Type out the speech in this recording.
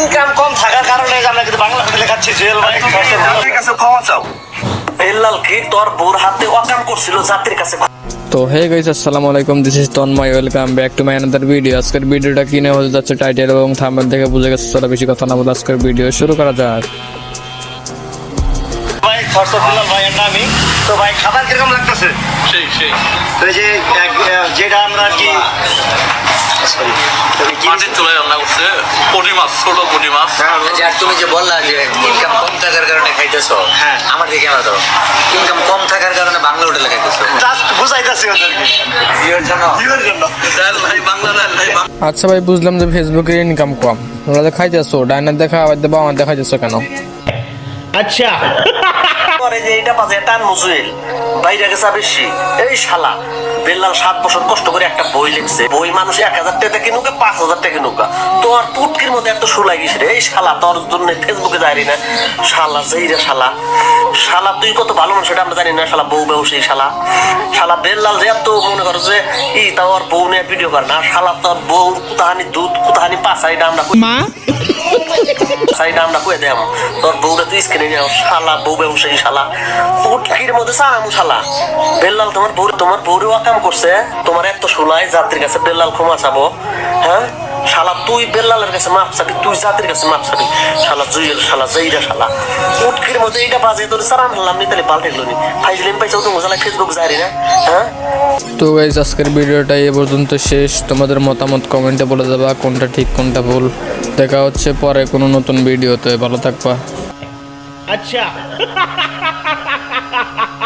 Income কম থাকার কারণে আমরা কিন্তু বাংলা হোটেলে খাচ্ছি জুয়েল ভাই জাতির কাছে ক্ষমা চাও। বেল্লাল কি তোর বোর হাতে অকাম করছিল জাতির কাছে তো হে গাইস আসসালামু আলাইকুম this is Tanmay welcome back to my another video আজকের ভিডিওটা কিনে হতে যাচ্ছে টাইটেল এবং থাম্বনেল দেখে বুঝে গেছে চলো বেশি কথা না বলে আজকের ভিডিও শুরু করা যাক। ভাই খরচ বিল্লাল ভাইয়ের নামই তো ভাই খাবার কীরকম লাগতেছে? সেই সেই। তো এই যে যেটা আমরা কি সরি মাটির চুলায় রান্না করছে। পটি মাছ ছোট পটি মাছ। আর তুমি যে বললা যে ইনকাম কম থাকার কারণে খাইতেছো হ্যাঁ। আমার দিকে ক্যামেরা ধরো ইনকাম কম থাকার কারণে বাংলা হোটেলে খাইতেছো। জাস্ট বুঝাইতেছি ওদেরকে। বিয়ের জন্য। বিয়ের জন্য। ডাল নাই বাংলা ডাল নাই আচ্ছা ভাই বুঝলাম যে ফেসবুকে ইনকাম কম। তোমরা যে খাইতেছো ডাইনার দেখা আবার দেবা আমার দেখাইতেছো কেন? পরে যে এইটা পাচ্ছে টান মুজুয়েল বাইরে গেছে বেশি এই শালা বেল্লাল সাত বছর কষ্ট করে একটা বই লিখছে। বই মানুষ এক হাজার টাকা কিনুকা পাঁচ হাজার টাকা কিনুকা তোর পুটকির মধ্যে এত সুলাই গেছে রে। এই শালা তোর জন্য ফেসবুকে যাই না। শালা যেই রে শালা। শালা তুই কত ভালো মানুষ সেটা আমরা জানি না। শালা বউ বেউ সেই শালা। শালা বেল্লাল যে এত মনে করো যে ই তাও আর বউ নিয়ে ভিডিও করে না। শালা তোর বউ কুতাহানি দুধ কুতাহানি পাঁচা এটা আমরা মা দেম তোর তুই স্ক্রিনে শালা বউ সেই শালা মধ্যে শালা বেল্লাল তোমার বউ তোমার বউরে করছে তোমার এত যাত্রীর কাছে বেল্লাল ক্ষমা চাবো হ্যাঁ শালা তুই বেল্লালের কাছে মাপ চাবি তুই জাতির কাছে মাপ চাবি শালা জুইল শালা জইরা শালা পুটকির মধ্যে বাজে তোর নি তাহলে পাল্টে ফাইজলিম তো মজা লাগে ফেসবুক জারি না হ্যাঁ তো গাইজ আজকের ভিডিওটা এ পর্যন্ত শেষ। তোমাদের মতামত কমেন্টে বলে দেবা, কোনটা ঠিক, কোনটা ভুল। দেখা হচ্ছে পরে কোনো নতুন ভিডিওতে ভালো থাকবা। আচ্ছা।